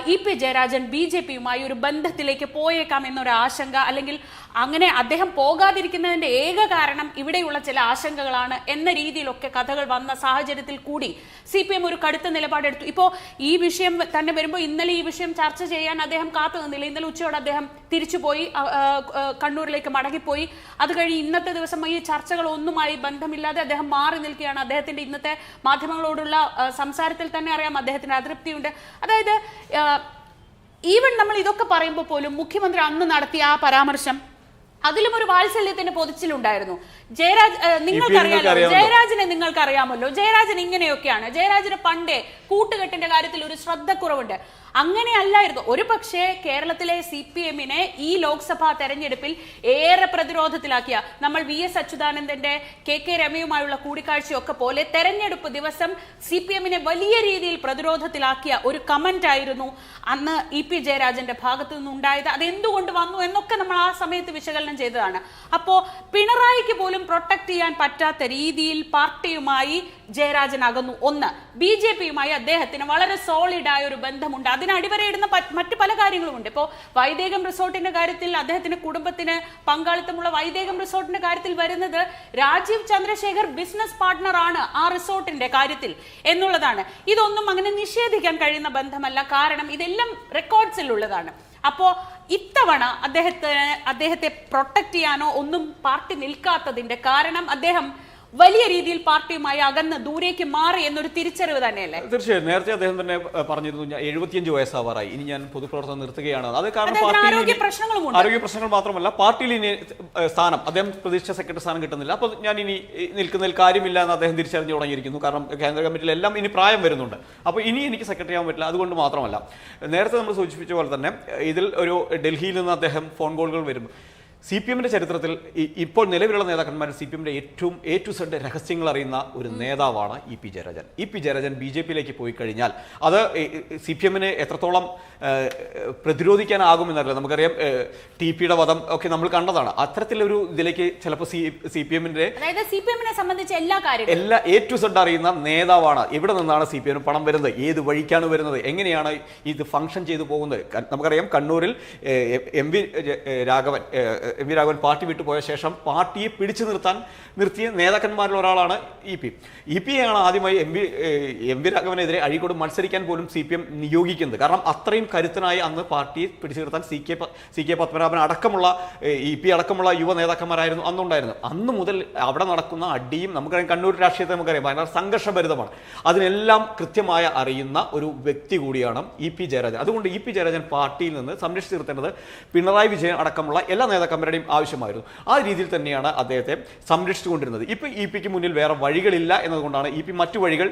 E P Jayarajan B J പിയുമായി ഒരു ബന്ധത്തിലേക്ക് പോയേക്കാം എന്നൊരു ആശങ്ക അല്ലെങ്കിൽ അങ്ങനെ അദ്ദേഹം പോകാതിരിക്കുന്നതിന്റെ ഏക കാരണം ഇവിടെയുള്ള ചില ആശങ്കകളാണ് എന്ന രീതിയിലൊക്കെ കഥകൾ വന്ന സാഹചര്യത്തിൽ കൂടി സി പി എം ഒരു കടുത്ത നിലപാടെടുത്തു. ഇപ്പോ ഈ വിഷയം തന്നെ വരുമ്പോൾ ഇന്നലെ ഈ വിഷയം ചർച്ച ചെയ്യാൻ അദ്ദേഹം കാത്തു നിന്നില്ല. ഇന്നലെ ഉച്ചയോടെ അദ്ദേഹം തിരിച്ചുപോയി കണ്ണൂരിലേക്ക് മടങ്ങിപ്പോയി. അത് കഴിഞ്ഞ് ഇന്നത്തെ ദിവസം ഈ ചർച്ചകളൊന്നുമായി ബന്ധമില്ലാതെ അദ്ദേഹം മാറി നിൽക്കുകയാണ്. അദ്ദേഹത്തിന്റെ ഇന്നത്തെ മാധ്യമങ്ങളോടുള്ള സംസാരത്തിൽ തന്നെ അറിയാം അദ്ദേഹത്തിന് അതൃപ്തിയുണ്ട്. അതായത് ഈവൻ നമ്മൾ ഇതൊക്കെ പറയുമ്പോൾ പോലും മുഖ്യമന്ത്രി അന്ന് നടത്തിയ ആ പരാമർശം അതിലും ഒരു വാത്സല്യത്തിന്റെ പൊതിച്ചിലുണ്ടായിരുന്നു. ജയരാജ് നിങ്ങൾക്കറിയാമല്ലോ ജയരാജിനെ നിങ്ങൾക്കറിയാമല്ലോ? ജയരാജൻ ഇങ്ങനെയൊക്കെയാണ്. ജയരാജന് പണ്ടേ കൂട്ടുകെട്ടിന്റെ കാര്യത്തിൽ ഒരു ശ്രദ്ധക്കുറവുണ്ട്. അങ്ങനെയല്ലായിരുന്നു. ഒരു പക്ഷേ കേരളത്തിലെ സി പി എമ്മിനെ ഈ ലോക്സഭാ തെരഞ്ഞെടുപ്പിൽ ഏറെ പ്രതിരോധത്തിലാക്കിയ നമ്മൾ വി എസ് അച്യുതാനന്ദന്റെ കെ കെ രമയുമായുള്ള കൂടിക്കാഴ്ചയൊക്കെ പോലെ തെരഞ്ഞെടുപ്പ് ദിവസം സി പി എമ്മിനെ വലിയ രീതിയിൽ പ്രതിരോധത്തിലാക്കിയ ഒരു കമന്റ് ആയിരുന്നു അന്ന് ഇ പി ജയരാജന്റെ ഭാഗത്തു നിന്നുണ്ടായത്. അത് എന്തുകൊണ്ട് വന്നു എന്നൊക്കെ നമ്മൾ ആ സമയത്ത് വിശകലനം ചെയ്തതാണ്. അപ്പോ പിണറായിക്ക് പോലും പ്രൊട്ടക്ട് ചെയ്യാൻ പറ്റാത്ത രീതിയിൽ പാർട്ടിയുമായി ജയരാജൻ അകന്നു. ഒന്ന് ബി ജെ പിയുമായി അദ്ദേഹത്തിന് വളരെ സോളിഡായ ഒരു ബന്ധമുണ്ട്. അതിന് അടിവരയിടുന്ന മറ്റു പല കാര്യങ്ങളും ഉണ്ട് ഇപ്പോൾ വൈദേകം റിസോർട്ടിന്റെ കാര്യത്തിൽ അദ്ദേഹത്തിന്റെ കുടുംബത്തിന് പങ്കാളിത്തമുള്ള വൈദേകം റിസോർട്ടിന്റെ കാര്യത്തിൽ വരുന്നത് രാജീവ് ചന്ദ്രശേഖർ ബിസിനസ് പാർട്ട്ണർ ആണ് ആ റിസോർട്ടിന്റെ കാര്യത്തിൽ എന്നുള്ളതാണ്. ഇതൊന്നും അങ്ങനെ നിഷേധിക്കാൻ കഴിയുന്ന ബന്ധമല്ല. കാരണം ഇതെല്ലാം റെക്കോർഡ്സിൽ ഉള്ളതാണ് അപ്പോ ഇത്തവണ അദ്ദേഹത്തിന് അദ്ദേഹത്തെ പ്രൊട്ടക്ട് ചെയ്യാനോ ഒന്നും പാർട്ടി നിൽക്കാത്തതിന്റെ കാരണം അദ്ദേഹം വലിയ രീതിയിൽ പാർട്ടിയുമായി അകന്ന് ദൂരേക്ക് മാറി എന്നൊരു തിരിച്ചറിവ് തന്നെയല്ലേ? തീർച്ചയായും. നേരത്തെ അദ്ദേഹം തന്നെ പറഞ്ഞിരുന്നു ഞാൻ എഴുപത്തിയഞ്ച് വയസ്സാവാറായി. ഇനി ഞാൻ പൊതുപ്രവർത്തനം നിർത്തുകയാണ്. അത് കാരണം ആരോഗ്യ പ്രശ്നങ്ങളും. ആരോഗ്യ പ്രശ്നങ്ങൾ മാത്രമല്ല പാർട്ടിയിൽ ഇനി സ്ഥാനം. അദ്ദേഹം പ്രതീക്ഷിച്ച സെക്രട്ടറി സ്ഥാനം കിട്ടുന്നില്ല. അപ്പോൾ ഞാൻ ഇനി നിൽക്കുന്നതിൽ കാര്യമില്ല എന്ന് അദ്ദേഹം തിരിച്ചറിഞ്ഞു തുടങ്ങിയിരിക്കുന്നു. കാരണം കേന്ദ്ര കമ്മിറ്റിയിൽ എല്ലാം ഇനി പ്രായം വരുന്നുണ്ട്. അപ്പോൾ ഇനി എനിക്ക് സെക്രട്ടറി ആവാൻ പറ്റില്ല. അതുകൊണ്ട് മാത്രമല്ല നേരത്തെ നമ്മൾ സൂചിപ്പിച്ച പോലെ തന്നെ ഇതിൽ ഒരു ഡൽഹിയിൽ നിന്ന് അദ്ദേഹം ഫോൺ കോളുകൾ വരും സി പി എമ്മിന്റെ ചരിത്രത്തിൽ ഇപ്പോൾ നിലവിലുള്ള നേതാക്കന്മാരിൽ സി പി എമ്മിന്റെ ഏറ്റവും എ ടു സെഡ് രഹസ്യങ്ങൾ അറിയുന്ന ഒരു നേതാവാണ് E P Jayarajan. E P Jayarajan B J പിയിലേക്ക് പോയി കഴിഞ്ഞാൽ അത് സി പി എമ്മിനെ എത്രത്തോളം പ്രതിരോധിക്കാനാകുമെന്നറിയില്ല നമുക്കറിയാം ടി പിയുടെ വധം ഒക്കെ നമ്മൾ കണ്ടതാണ്. അത്തരത്തിലൊരു ഇതിലേക്ക് ചിലപ്പോൾ സി സി പി എമ്മിന്റെ അതായത് സി പി എമ്മിനെ സംബന്ധിച്ച് എല്ലാ കാര്യവും എല്ലാ എ ടു സെഡ് അറിയുന്ന നേതാവാണ് എവിടെ നിന്നാണ് സി പി എമ്മിന് പണം വരുന്നത്. ഏത് വഴിക്കാണ് വരുന്നത്? എങ്ങനെയാണ് ഇത് ഫംഗ്ഷൻ ചെയ്തു പോകുന്നത്? നമുക്കറിയാം കണ്ണൂരിൽ M V Raghavan M V Raghavan party വിട്ടുപോയ ശേഷം പാർട്ടിയെ പിടിച്ചു നിർത്താൻ നിർത്തിയ നേതാക്കന്മാരിൽ ഒരാളാണ് ഇ പി. ഇ പി ആണ് ആദ്യമായി എം വി എം വി രാഘവനെതിരെ അഴീക്കോട് മത്സരിക്കാൻ പോലും സി പി എം നിയോഗിക്കുന്നത്. കാരണം അത്രയും കരുത്തനായി അന്ന് പാർട്ടിയെ പിടിച്ചു നിർത്താൻ C K C K Padmanabhan അടക്കമുള്ള ഇ പി അടക്കമുള്ള യുവ നേതാക്കന്മാരായിരുന്നു അന്നുണ്ടായിരുന്നത്. അന്ന് മുതൽ അവിടെ നടക്കുന്ന അടിയും നമുക്കറിയാം കണ്ണൂർ രാഷ്ട്രീയത്തെ നമുക്കറിയാം ഭയങ്കര സംഘർഷഭരിതമാണ്. അതിനെല്ലാം കൃത്യമായ അറിയുന്ന ഒരു വ്യക്തി കൂടിയാണ് ഇ പി ജയരാജൻ. അതുകൊണ്ട് ഇ പി ജയരാജൻ പാർട്ടിയിൽ നിന്ന് സംരക്ഷിച്ചു നിർത്തേണ്ടത് പിണറായി വിജയൻ അടക്കമുള്ള എല്ലാ നേതാക്കന്മാരുടെയും ആവശ്യമായിരുന്നു. ആ രീതിയിൽ തന്നെയാണ് അദ്ദേഹത്തെ സംരക്ഷിച്ചുകൊണ്ടിരുന്നത് ഇപ്പം ഇ പിക്ക് മുന്നിൽ വേറെ വഴികളില്ല എന്നതുകൊണ്ടാണ് ഇ പി മറ്റു വഴികൾ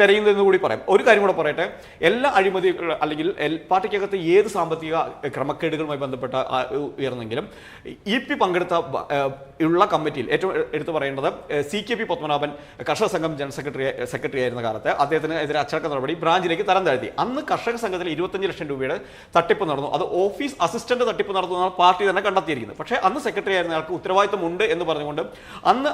തിരയുന്നതെന്ന് കൂടി പറയാം. ഒരു കാര്യം കൂടെ പറയട്ടെ. എല്ലാ അഴിമതി അല്ലെങ്കിൽ പാർട്ടിക്കകത്ത് ഏത് സാമ്പത്തിക ക്രമക്കേടുകളുമായി ബന്ധപ്പെട്ട ഉയർന്നെങ്കിലും ഇ പി പങ്കെടുത്ത ഉള്ള കമ്മിറ്റിയിൽ ഏറ്റവും എടുത്തു പറയേണ്ടത് സി കെ പി പത്മനാഭൻ കർഷക സംഘം ജനറൽ സെക്രട്ടറി സെക്രട്ടറി ആയിരുന്ന കാലത്ത് അദ്ദേഹത്തിന് എതിരെ അച്ചടക്ക നടപടി ബ്രാഞ്ചിലേക്ക് തരം താഴ്ത്തി. അന്ന് കർഷക സംഘത്തിൽ ഇരുപത്തഞ്ച് ലക്ഷം രൂപയുടെ തട്ടിപ്പ് നടന്നു. അത് ഓഫീസ് അസിസ്റ്റന്റ് തട്ടിപ്പ് നടന്നു പാർട്ടി തന്നെ കണ്ടെത്തിയിരിക്കുന്നത് പക്ഷേ അന്ന് സെക്രട്ടറി ആയിരുന്ന ആൾക്ക് ഉത്തരവാദിത്തമുണ്ട് എന്ന് പറഞ്ഞുകൊണ്ട് അന്ന്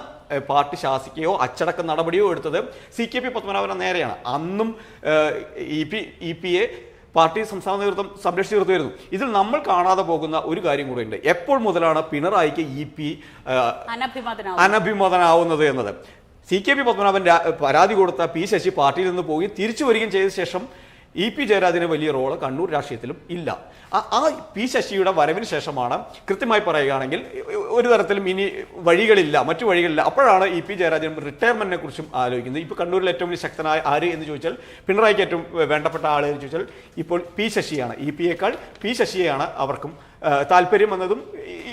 പാർട്ടി ശാസിക്കുകയോ അച്ചടക്ക നടപടിയോ എടുത്തത് സി കെ പി പത്മനാഭനെ നേരെയാണ്. അന്നും E P E P A party സംസ്ഥാന നേതൃത്വം സംരക്ഷിച്ചു നിർത്തുമായിരുന്നു ഇതിൽ നമ്മൾ കാണാതെ പോകുന്ന ഒരു കാര്യം കൂടെ ഉണ്ട് എപ്പോൾ മുതലാണ് പിണറായിക്ക് ഇ പി അനഭിമതനാവും അനഭിമതനാവുന്നത്? എന്നത്? സി കെ പി പത്മനാഭൻ പരാതി കൊടുത്ത പി ശശി പാർട്ടിയിൽ നിന്ന് പോയി തിരിച്ചു വരികയും ചെയ്ത ശേഷം ഇ പി ജയരാജന് വലിയ റോൾ കണ്ണൂർ രാഷ്ട്രീയത്തിലും ഇല്ല. ആ- പി ശശിയുടെ വരവിന് ശേഷമാണ് കൃത്യമായി പറയുകയാണെങ്കിൽ ഒരു തരത്തിലും ഇനി വഴികളില്ല മറ്റു വഴികളില്ല. അപ്പോഴാണ് ഇ പി ജയരാജൻ റിട്ടയർമെന്റിനെ കുറിച്ചും ആലോചിക്കുന്നത്. ഇപ്പോൾ കണ്ണൂരിൽ ഏറ്റവും വലിയ ശക്തനായ ആര് എന്ന് ചോദിച്ചാൽ പിണറായിക്ക് ഏറ്റവും വേണ്ടപ്പെട്ട ആൾ എന്ന് ചോദിച്ചാൽ ഇപ്പോൾ പി ശശിയാണ്. ഇ പിയേക്കാൾ പി ശശിയെയാണ് അവർക്കും താല്പര്യം വന്നതും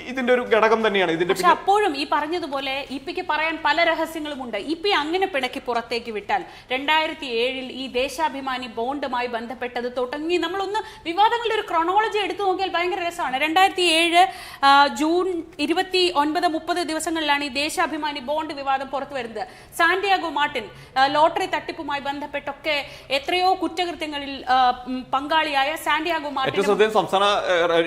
ഇതിന്റെ ഒരു ഘടകം തന്നെയാണ്. ഇതിന്റെ പക്ഷെ അപ്പോഴും ഈ പറഞ്ഞതുപോലെ ഇ പിക്ക് പറയാൻ പല രഹസ്യങ്ങളും ഉണ്ട് ഇ പി അങ്ങനെ പിണക്കി പുറത്തേക്ക് വിട്ടാൽ രണ്ടായിരത്തി ഏഴിൽ ഈ ദേശാഭിമാനി ബോണ്ടുമായി ബന്ധപ്പെട്ടത് തുടങ്ങി. നമ്മളൊന്ന് വിവാദങ്ങളുടെ ഒരു ക്രോണോളജി എടുത്തു നോക്കിയാൽ ഭയങ്കര രസമാണ്. രണ്ടായിരത്തി ഏഴ് ജൂൺ ഇരുപത്തി ഒൻപത് മുപ്പത് ദിവസങ്ങളിലാണ് ഈ ദേശാഭിമാനി ബോണ്ട് വിവാദം പുറത്തു വരുന്നത്. സാന്റിയാഗോ മാർട്ടിൻ ലോട്ടറി തട്ടിപ്പുമായി ബന്ധപ്പെട്ടൊക്കെ എത്രയോ കുറ്റകൃത്യങ്ങളിൽ പങ്കാളിയായ സാന്റിയാഗോ മാർട്ടിൻ സംസ്ഥാന ഏഹ്,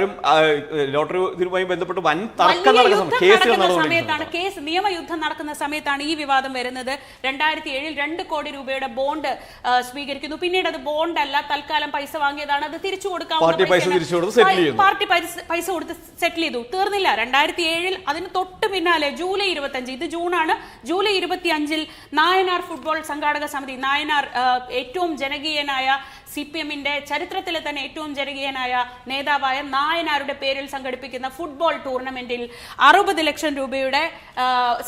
സർക്കാരും ലോട്ടറി ഇതുമായി ബന്ധപ്പെട്ട് വൻ തർക്കം നടക്കുന്ന സമയത്താണ് കേസ് നിയമയുദ്ധം നടക്കുന്ന സമയത്താണ് ഈ വിവാദം വരുന്നത്. രണ്ടായിരത്തി ഏഴിൽ രണ്ട് കോടി രൂപയുടെ ബോണ്ട് സ്വീകരിക്കുന്നു. പിന്നീട് അത് ബോണ്ട് അല്ല തൽക്കാലം പൈസ വാങ്ങിയതാണ്. അത് തിരിച്ചു കൊടുക്കാൻ പാർട്ടി പൈസ തിരിച്ചു കൊടുത്ത് സെറ്റിൽ ചെയ്തു പാർട്ടി പൈസ പൈസ കൊടുത്ത് സെറ്റിൽ ചെയ്തു. തീർന്നില്ല. രണ്ടായിരത്തി ഏഴിൽ അതിന് തൊട്ട് പിന്നാലെ ജൂലൈ ഇരുപത്തി അഞ്ച് ഇത് ജൂണാണ്. ജൂലൈ ഇരുപത്തി അഞ്ചിൽ നായനാർ ഫുട്ബോൾ സംഘാടക സമിതി നായനാർ ഏറ്റവും ജനകീയനായ സി പി എമ്മിന്റെ ചരിത്രത്തിലെ തന്നെ ഏറ്റവും ജനകീയനായ നേതാവായ നായനാരുടെ പേരിൽ സംഘടിപ്പിക്കുന്ന ഫുട്ബോൾ ടൂർണമെന്റിൽ അറുപത് ലക്ഷം രൂപയുടെ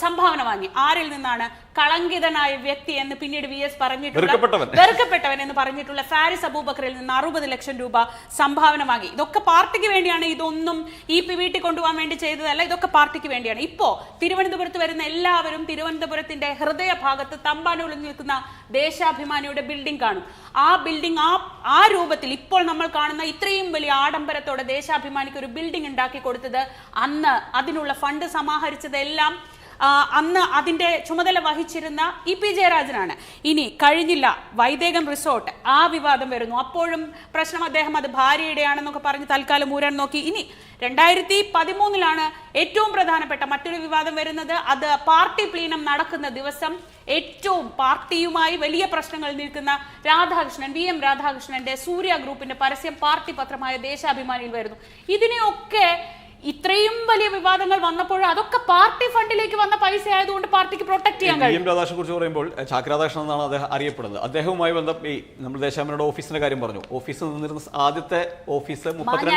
സംഭാവന വാങ്ങി. ആരിൽ നിന്നാണ് കളങ്കിതനായ വ്യക്തി എന്ന് പിന്നീട് വി എസ് പറഞ്ഞിട്ടുള്ള വെറുക്കപ്പെട്ടവൻ. എന്ന് പറഞ്ഞിട്ടുള്ള ഫാരിസ് അബൂബക്കറിൽ നിന്ന് അറുപത് ലക്ഷം രൂപ സംഭാവന വാങ്ങി ഇതൊക്കെ പാർട്ടിക്ക് വേണ്ടിയാണ് ഇതൊന്നും ഈ പി വീട്ടിൽ കൊണ്ടുപോകാൻ വേണ്ടി ചെയ്തതല്ല ഇതൊക്കെ പാർട്ടിക്ക് വേണ്ടിയാണ്. ഇപ്പോ തിരുവനന്തപുരത്ത് വരുന്ന എല്ലാവരും തിരുവനന്തപുരത്തിന്റെ ഹൃദയഭാഗത്ത് തമ്പാനൂരിൽ നിൽക്കുന്ന ദേശാഭിമാനിയുടെ ബിൽഡിംഗ് കാണും. ആ ബിൽഡിംഗ് ആ ആ രൂപത്തിൽ ഇപ്പോൾ നമ്മൾ കാണുന്ന ഇത്രയും വലിയ ആഡംബരത്തോടെ ദേശാഭിമാനിക്ക് ഒരു ബിൽഡിംഗ് ഉണ്ടാക്കി കൊടുത്തത് അന്ന് അതിനുള്ള ഫണ്ട് സമാഹരിച്ചതെല്ലാം അന്ന് അതിന്റെ ചുമതല വഹിച്ചിരുന്ന ഇ പി ജയരാജനാണ്. ഇനി കഴിഞ്ഞില്ല വൈദേകം റിസോർട്ട് ആ വിവാദം വരുന്നു. അപ്പോഴും പ്രശ്നം അദ്ദേഹം അത് ഭാര്യയുടെയാണെന്നൊക്കെ പറഞ്ഞ് തൽക്കാലം ഊരാൻ നോക്കി. ഇനി രണ്ടായിരത്തി പതിമൂന്നിലാണ് ഏറ്റവും പ്രധാനപ്പെട്ട മറ്റൊരു വിവാദം വരുന്നത്. അത് പാർട്ടി പ്ലീനം നടക്കുന്ന ദിവസം ഏറ്റവും പാർട്ടിയുമായി വലിയ പ്രശ്നങ്ങൾ നിൽക്കുന്ന രാധാകൃഷ്ണൻ വി എം രാധാകൃഷ്ണന്റെ സൂര്യ ഗ്രൂപ്പിന്റെ പരസ്യം പാർട്ടി പത്രമായ ദേശാഭിമാനിയിൽ വരുന്നു. ഇതിനെയൊക്കെ ഇത്രയും വലിയ വിവാദങ്ങൾ വന്നപ്പോൾ അതൊക്കെ പാർട്ടി ഫണ്ടിലേക്ക് വന്ന പൈസ ആയതുകൊണ്ട് പാർട്ടിക്ക് പ്രൊട്ടക്ട് ചെയ്യാൻ കഴിയും. എം കുറിച്ച് പറയുമ്പോൾ ഏഹ്, എന്നാണ് അദ്ദേഹം അറിയപ്പെടുന്നത്. അദ്ദേഹവുമായി ബന്ധം ഈ നമ്മൾ ദേശാമനയുടെ ഓഫീസിന്റെ കാര്യം പറഞ്ഞു. ഓഫീസിൽ നിന്നിരുന്ന ആദ്യത്തെ ഓഫീസ് മുപ്പത്തിരണ്ട്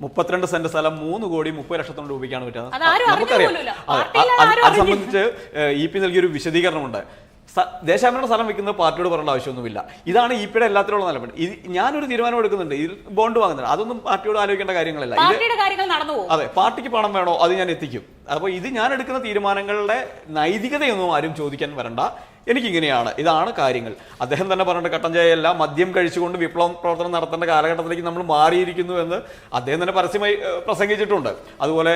മുപ്പത്തിരണ്ട് സെന്റ് സ്ഥലം മൂന്ന് കോടി മുപ്പത് ലക്ഷത്തോളം രൂപയ്ക്കാണ് പറ്റുന്നത് നമുക്കറിയാം. അതെ. സംബന്ധിച്ച് ഇ പി നൽകിയൊരു വിശദീകരണമുണ്ട്. ദേശാഭിമാനിയുടെ സ്ഥലം വെക്കുന്നത് പാർട്ടിയോട് പറയേണ്ട ആവശ്യമൊന്നുമില്ല. ഇതാണ് ഇ പിയുടെ എല്ലാത്തിലുള്ള നിലപാട്. ഇത് ഞാനൊരു തീരുമാനം എടുക്കുന്നുണ്ട്. ഇത് ബോണ്ട് വാങ്ങുന്നുണ്ട്. അതൊന്നും പാർട്ടിയോട് ആലോചിക്കേണ്ട കാര്യങ്ങളല്ല. അതെ പാർട്ടിക്ക് പണം വേണോ അത് ഞാൻ എത്തിക്കും. അപ്പോൾ ഇത് ഞാൻ എടുക്കുന്ന തീരുമാനങ്ങളുടെ നൈതികതയൊന്നും ആരും ചോദിക്കാൻ വരണ്ട. എനിക്കിങ്ങനെയാണ്. ഇതാണ് കാര്യങ്ങൾ. അദ്ദേഹം തന്നെ പറഞ്ഞിട്ട് കട്ടൻ മദ്യം കഴിച്ചുകൊണ്ട് വിപ്ലവ പ്രവർത്തനം നടത്തേണ്ട കാലഘട്ടത്തിലേക്ക് നമ്മൾ മാറിയിരിക്കുന്നു എന്ന് അദ്ദേഹം തന്നെ പരസ്യമായി പ്രസംഗിച്ചിട്ടുണ്ട്. അതുപോലെ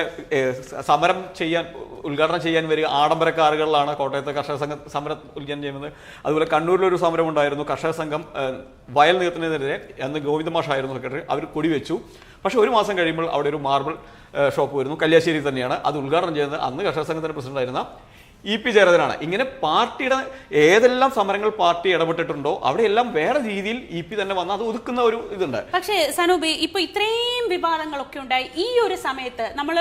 സമരം ചെയ്യാൻ ഉദ്ഘാടനം ചെയ്യാൻ വരിക ആഡംബര കാറുകളിലാണ് കോട്ടയത്തെ കർഷക സംഘം സമരം ഉദ്ഘാടനം ചെയ്യുന്നത്. അതുപോലെ കണ്ണൂരിലൊരു സമരം ഉണ്ടായിരുന്നു കർഷക സംഘം വയൽ നീക്കത്തിനെതിരെ അന്ന് ഗോവിന്ദ മാഷായിരുന്നു സെക്രട്ടറി അവർ കൊടിവെച്ചു. പക്ഷേ ഒരു മാസം കഴിയുമ്പോൾ അവിടെ ഒരു മാർബിൾ ഷോപ്പ് വരുന്നു കല്യാശ്ശേരി തന്നെയാണ്. അത് ഉദ്ഘാടനം ചെയ്യുന്നത് അന്ന് കർഷക സംഘത്തിന്റെ പ്രസിഡന്റ് ആയിരുന്ന ഇ പി ജയരാജനാണ്. ഇങ്ങനെ പാർട്ടിയുടെ ഏതെല്ലാം സമരങ്ങൾ പാർട്ടി ഇടപെട്ടിട്ടുണ്ടോ അവിടെയെല്ലാം വേറെ രീതിയിൽ ഇ പി തന്നെ വന്ന അത് ഒതുക്കുന്ന ഒരു ഇതുണ്ട്. പക്ഷേ സനൂപി ഇപ്പൊ ഇത്രയും വിവാദങ്ങളൊക്കെ ഉണ്ടായി. ഈ ഒരു സമയത്ത് നമ്മൾ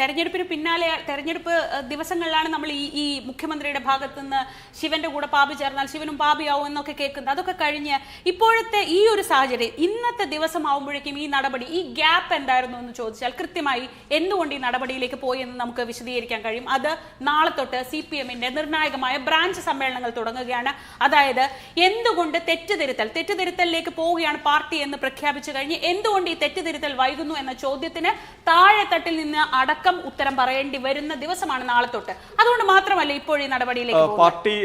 തെരഞ്ഞെടുപ്പിന് പിന്നാലെ തെരഞ്ഞെടുപ്പ് ദിവസങ്ങളിലാണ് നമ്മൾ ഈ ഈ മുഖ്യമന്ത്രിയുടെ ഭാഗത്തു നിന്ന് ശിവന്റെ കൂടെ പാപി ചേർന്നാൽ ശിവനും പാപിയാവും എന്നൊക്കെ കേൾക്കുന്നത്. അതൊക്കെ കഴിഞ്ഞ് ഇപ്പോഴത്തെ ഈ ഒരു സാഹചര്യം ഇന്നത്തെ ദിവസം ആവുമ്പോഴേക്കും ഈ നടപടി ഈ ഗ്യാപ്പ് എന്തായിരുന്നു എന്ന് ചോദിച്ചാൽ കൃത്യമായി എന്തുകൊണ്ട് ഈ നടപടിയിലേക്ക് പോയി എന്ന് നമുക്ക് വിശദീകരിക്കാൻ കഴിയും. അത് നാളെ തൊട്ട് സി പി എമ്മിന്റെ നിർണായകമായ ബ്രാഞ്ച് സമ്മേളനങ്ങൾ തുടങ്ങുകയാണ്. അതായത് എന്തുകൊണ്ട് തെറ്റുതിരുത്തൽ തെറ്റുതിരുത്തലിലേക്ക് പോവുകയാണ് പാർട്ടി എന്ന് പ്രഖ്യാപിച്ചു കഴിഞ്ഞ് എന്തുകൊണ്ട് ഈ തെറ്റുതിരുത്തൽ വൈകുന്നു എന്ന ചോദ്യത്തിന് താഴെത്തട്ടിൽ നിന്ന് അടക്കം ഉത്തരം പറയേണ്ടി വരുന്ന ദിവസമാണ് നാളെ തൊട്ട്. അതുകൊണ്ട് മാത്രമല്ല ഇപ്പോൾ ഈ നടപടിയിലേക്ക് പാർട്ടി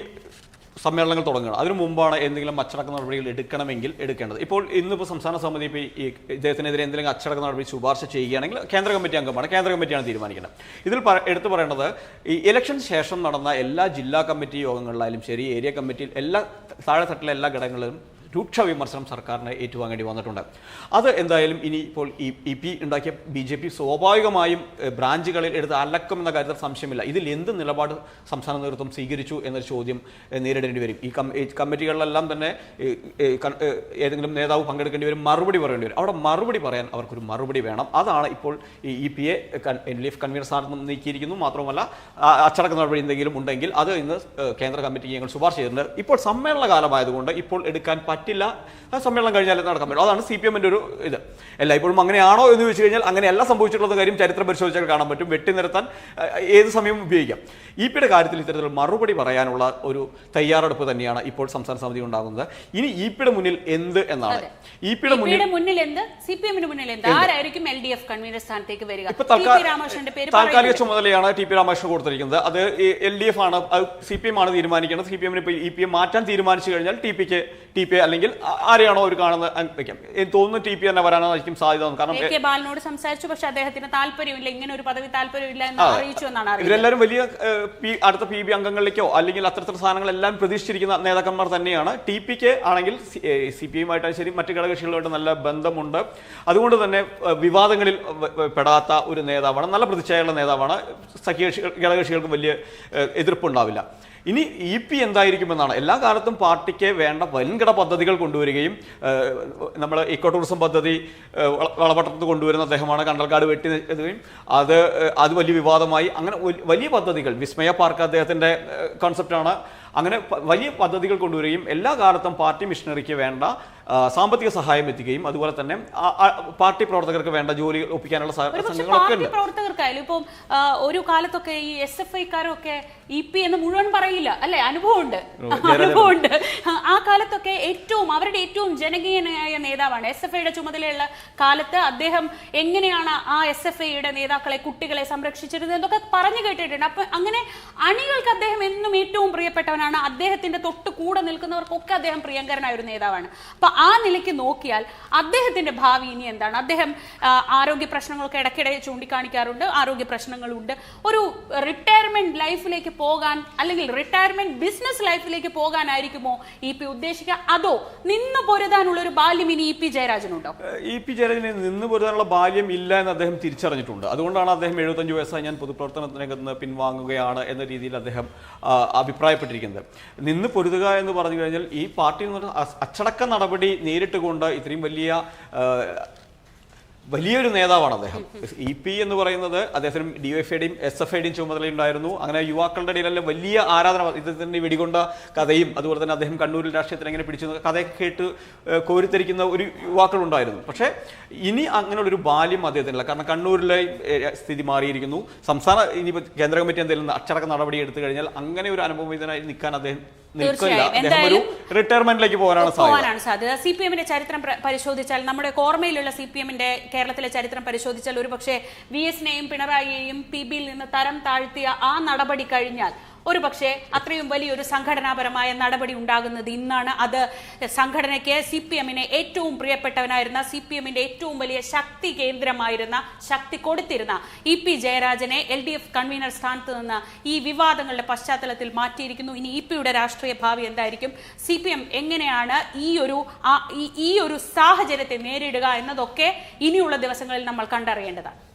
സമ്മേളനങ്ങൾ തുടങ്ങണം അതിനു മുമ്പാണ് എന്തെങ്കിലും അച്ചടക്ക നടപടികൾ എടുക്കണമെങ്കിൽ എടുക്കേണ്ടത്. ഇപ്പോൾ ഇന്നിപ്പോൾ സംസ്ഥാന സമിതി ഇപ്പോൾ ഈ ഇദ്ദേഹത്തിനെതിരെ എന്തെങ്കിലും അച്ചടക്ക നടപടി ശുപാർശ ചെയ്യുകയാണെങ്കിൽ കേന്ദ്ര കമ്മിറ്റി അംഗമാണ്. കേന്ദ്ര കമ്മിറ്റിയാണ് തീരുമാനിക്കുന്നത് ഇതിൽ എടുത്തു പറയേണ്ടത് ഈ ഇലക്ഷൻ ശേഷം നടന്ന എല്ലാ ജില്ലാ കമ്മിറ്റി യോഗങ്ങളിലായാലും ശരി ഏരിയ കമ്മിറ്റിയിൽ എല്ലാ താഴെത്തട്ടിലെ എല്ലാ ഘടകങ്ങളിലും രൂക്ഷ വിമർശനം സർക്കാരിന് ഏറ്റുവാങ്ങേണ്ടി വന്നിട്ടുണ്ട്. അത് എന്തായാലും ഇനി ഇപ്പോൾ ഇ പി ഉണ്ടാക്കിയ ബി ജെ പി സ്വാഭാവികമായും ബ്രാഞ്ചുകളിൽ എടുത്ത് അലക്കും എന്ന കാര്യത്തിൽ സംശയമില്ല. ഇതിൽ എന്ത് നിലപാട് സംസ്ഥാന നേതൃത്വം സ്വീകരിച്ചു എന്നൊരു ചോദ്യം നേരിടേണ്ടി വരും. ഈ കമ്മിറ്റികളിലെല്ലാം തന്നെ ഏതെങ്കിലും നേതാവ് പങ്കെടുക്കേണ്ടി വരും മറുപടി പറയേണ്ടി വരും. അവിടെ മറുപടി പറയാൻ അവർക്കൊരു മറുപടി വേണം. അതാണ് ഇപ്പോൾ ഈ E P A N F convener സ്ഥാനത്ത് നീക്കിയിരിക്കുന്നു. മാത്രമല്ല അച്ചടക്ക നടപടി എന്തെങ്കിലും ഉണ്ടെങ്കിൽ അത് ഇന്ന് കേന്ദ്ര കമ്മിറ്റിക്ക് ഞങ്ങൾ ശുപാർശ ചെയ്തിട്ടുണ്ട്. ഇപ്പോൾ സമ്മേളന കാലമായതുകൊണ്ട് ഇപ്പോൾ എടുക്കാൻ പറ്റില്ല. സമ്മേളനം കഴിഞ്ഞാലേ നടക്കാൻ പറ്റും. അതാണ് സി പി എമ്മിന്റെ ഒരു ഇത്. എല്ലാ ഇപ്പോഴും അങ്ങനെയാണോ എന്ന് ചോദിച്ചു കഴിഞ്ഞാൽ അങ്ങനെയല്ല സംഭവിച്ചിട്ടുള്ള കാര്യം ചരിത്രം പരിശോധിച്ചാൽ കാണാൻ പറ്റും. വെട്ടി നിരത്താൻ ഏത് സമയവും ഉപയോഗിക്കാം. ഇ പിയുടെ കാര്യത്തിൽ ഇത്തരത്തിൽ മറുപടി പറയാനുള്ള ഒരു തയ്യാറെടുപ്പ് തന്നെയാണ് ഇപ്പോൾ സംസ്ഥാന സമിതി ഉണ്ടാകുന്നത്. ഇനി ഇ പിയുടെ മുന്നിൽ എന്ത് എന്നാണ്? ഇ പിയുടെ മുന്നിൽ എന്ത്? സി പി എമ്മിന് മുന്നിൽ എന്ത്? ആരായിരിക്കും എൽ ഡി എഫ് കൺവീനർ സ്ഥാനത്തേക്ക് വരിക? ഇപ്പൊ താൽക്കാലിക ചുമതലയാണ് ടി പി രാമകൃഷ്ണൻ കൊടുത്തിരിക്കുന്നത്. അത് എൽ ഡി എഫ് ആണ്. സി പി എം ആണ് തീരുമാനിക്കുന്നത് സി പി എമ്മിന് ഇപ്പോൾ ഇ പി എം മാറ്റാൻ തീരുമാനിച്ചു കഴിഞ്ഞാൽ ടി പിക്ക് ടി പി അല്ലെങ്കിൽ ആരെയാണോ അവർ കാണുന്നത് വെക്കാം എനിക്ക് തോന്നുന്നു ടി പി തന്നെ വരാനായിരിക്കും സാധ്യത കാരണം ബാലനോട് സംസാരിച്ചു പക്ഷെ അദ്ദേഹത്തിന് താല്പര്യമില്ല. ഇങ്ങനെ ഒരു പദവി താല്പര്യമില്ല എന്ന് അറിയിച്ചു എന്നാണ് ഇവരെല്ലാവരും വലിയ അടുത്ത പി ബി അംഗങ്ങളിലേക്കോ അല്ലെങ്കിൽ അത്തരത്തിലുള്ള സാധനങ്ങളെല്ലാം പ്രതീക്ഷിച്ചിരിക്കുന്ന നേതാക്കന്മാർ തന്നെയാണ്. ടി പിക്ക് ആണെങ്കിൽ സി പി എമ്മായിട്ടാണ് ശരി മറ്റു ഘടകകക്ഷികളുമായിട്ട് നല്ല ബന്ധമുണ്ട്. അതുകൊണ്ട് തന്നെ വിവാദങ്ങളിൽ പെടാത്ത ഒരു നേതാവാണ് നല്ല പ്രതിച്ഛായുള്ള നേതാവാണ്. സഖ്യകക്ഷി ഘടകകക്ഷികൾക്കും വലിയ എതിർപ്പുണ്ടാവില്ല. ഇനി ഇ പി എന്തായിരിക്കുമെന്നാണ്. എല്ലാ കാലത്തും പാർട്ടിക്ക് വേണ്ട വൻകിട പദ്ധതികൾ കൊണ്ടുവരികയും നമ്മൾ ഇക്കോ ടൂറിസം പദ്ധതി വളപട്ടത്ത് കൊണ്ടുവരുന്ന അദ്ദേഹമാണ് കണ്ടൽക്കാട് വെട്ടി നിൽക്കുകയും അത് അത് വലിയ വിവാദമായി. അങ്ങനെ വലിയ പദ്ധതികൾ. വിസ്മയ പാർക്ക് അദ്ദേഹത്തിന്റെ കോൺസെപ്റ്റാണ് അങ്ങനെ വലിയ പദ്ധതികൾ കൊണ്ടുവരികയും എല്ലാ കാലത്തും പാർട്ടി മിഷനറിക്ക് വേണ്ട സാമ്പത്തിക സഹായം എത്തിക്കുകയും അതുപോലെ തന്നെ പാർട്ടി പ്രവർത്തകർക്ക് വേണ്ട ജോലി ഒപ്പിക്കാനുള്ള സംഘങ്ങളൊക്കെ പ്രവർത്തകർക്കായാലും ഇപ്പം ഒരു കാലത്തൊക്കെ ഈ എസ് എഫ് ഐക്കാരൊക്കെ ഇ പി എന്ന് മുഴുവൻ പറയില്ല അല്ലെ? അനുഭവമുണ്ട്. അനുഭവമുണ്ട്. ആ കാലത്തൊക്കെ ഏറ്റവും അവരുടെ ഏറ്റവും ജനകീയനായ നേതാവാണ് എസ് എഫ് ഐയുടെ ചുമതലയുള്ള കാലത്ത് അദ്ദേഹം എങ്ങനെയാണ് ആ എസ് എഫ് ഐയുടെ നേതാക്കളെ കുട്ടികളെ സംരക്ഷിച്ചിരുന്നത് എന്നൊക്കെ പറഞ്ഞു കേട്ടിട്ടുണ്ട്. അപ്പൊ അങ്ങനെ അണികൾക്ക് അദ്ദേഹം എന്നും ഏറ്റവും പ്രിയപ്പെട്ടവനാണ് അദ്ദേഹത്തിന്റെ തൊട്ട് കൂടെ നിൽക്കുന്നവർക്കൊക്കെ അദ്ദേഹം പ്രിയങ്കരനായ ഒരു നേതാവാണ്. അപ്പൊ ആ നിലയ്ക്ക് നോക്കിയാൽ അദ്ദേഹത്തിന്റെ ഭാവി ഇനി എന്താണ്? അദ്ദേഹം ആരോഗ്യ പ്രശ്നങ്ങളൊക്കെ ഇടയ്ക്കിടെ ചൂണ്ടിക്കാണിക്കാറുണ്ട് ആരോഗ്യ പ്രശ്നങ്ങളുണ്ട്. ഒരു റിട്ടയർമെന്റ് ലൈഫിലേക്ക് പോകാൻ അല്ലെങ്കിൽ റിട്ടയർമെന്റ് ബിസിനസ് ലൈഫിലേക്ക് പോകാനായിരിക്കുമോ ഇ പി ഉദ്ദേശിക്കുക? അതോ നിന്ന് പൊരുതാനുള്ള ഒരു ബാല്യം ഇനി ഇ പി ജയരാജനുണ്ടോ ഇ പി ജയരാജന് നിന്ന് പൊരുതാനുള്ള ബാല്യം ഇല്ല എന്ന് അദ്ദേഹം തിരിച്ചറിഞ്ഞിട്ടുണ്ട്. അതുകൊണ്ടാണ് അദ്ദേഹം എഴുപത്തഞ്ച് വയസ്സായി ഞാൻ പൊതുപ്രവർത്തന രംഗത്ത് നിന്ന് പിൻവാങ്ങുകയാണ് എന്ന രീതിയിൽ അദ്ദേഹം ആ, അഭിപ്രായപ്പെട്ടിരിക്കുന്നത് നിന്ന് പൊരുതുക എന്ന് പറഞ്ഞു കഴിഞ്ഞാൽ ഈ പാർട്ടി എന്ന് പറഞ്ഞ അച്ചടക്ക നടപടി നേരിട്ട് കൊണ്ട് ഇത്രയും വലിയ വലിയൊരു നേതാവാണ് അദ്ദേഹം. ഇ പി എന്ന് പറയുന്നത് അദ്ദേഹത്തിന് ഡി എഫ് ഐയുടെയും എസ് എഫ് ഐയുടെയും ചുമതലയുണ്ടായിരുന്നു. അങ്ങനെ യുവാക്കളുടെ ഇടയിലെല്ലാം വലിയ ആരാധന ഇദ്ദേഹത്തിന്റെ വെടികൊണ്ട കഥയും അതുപോലെ തന്നെ അദ്ദേഹം കണ്ണൂരിൽ രാഷ്ട്രീയത്തിൽ എങ്ങനെ പിടിച്ചു കഥ കഥയൊക്കെ കേട്ട് കോരിത്തിരിക്കുന്ന ഒരു യുവാക്കളുണ്ടായിരുന്നു. പക്ഷേ ഇനി അങ്ങനെയുള്ളൊരു ബാല്യം അദ്ദേഹത്തിനില്ല. കാരണം കണ്ണൂരിലെ സ്ഥിതി മാറിയിരിക്കുന്നു. സംസ്ഥാന ഇനിയിപ്പോൾ കേന്ദ്ര കമ്മിറ്റി എന്തെങ്കിലും അച്ചടക്ക നടപടി എടുത്തു കഴിഞ്ഞാൽ അങ്ങനെ ഒരു അനുഭവവിധനായി നിൽക്കാൻ അദ്ദേഹം തീർച്ചയായും. അദ്ദേഹം റിട്ടയർമെന്റിലേക്ക് പോകാനാണ് പോകാനാണ് സാധ്യത. സി പി എമ്മിന്റെ ചരിത്രം പരിശോധിച്ചാൽ നമ്മുടെ ഓർമ്മയിലുള്ള സി പി എമ്മിന്റെ കേരളത്തിലെ ചരിത്രം പരിശോധിച്ചാൽ ഒരുപക്ഷെ വി എസിനെയും പിണറായിയെയും പി ബിയിൽ നിന്ന് തരം താഴ്ത്തിയ ആ നടപടി കഴിഞ്ഞാൽ ഒരു പക്ഷേ അത്രയും വലിയൊരു സംഘടനാപരമായ നടപടി ഉണ്ടാകുന്നത് ഇന്നാണ്. അത് സംഘടനയ്ക്ക് സി പി എമ്മിനെ ഏറ്റവും പ്രിയപ്പെട്ടവനായിരുന്ന സി പി എമ്മിന്റെ ഏറ്റവും വലിയ ശക്തി കേന്ദ്രമായിരുന്ന ശക്തി കൊടുത്തിരുന്ന ഇ പി ജയരാജനെ എൽ ഡി എഫ് കൺവീനർ സ്ഥാനത്ത് നിന്ന് ഈ വിവാദങ്ങളുടെ പശ്ചാത്തലത്തിൽ മാറ്റിയിരിക്കുന്നു. ഇനി ഇ പിയുടെ രാഷ്ട്രീയ ഭാവി എന്തായിരിക്കും? സി പി എം എങ്ങനെയാണ് ഈ ഒരു ഈ- ഒരു സാഹചര്യത്തെ നേരിടുക എന്നതൊക്കെ ഇനിയുള്ള ദിവസങ്ങളിൽ നമ്മൾ കണ്ടറിയേണ്ടതാണ്.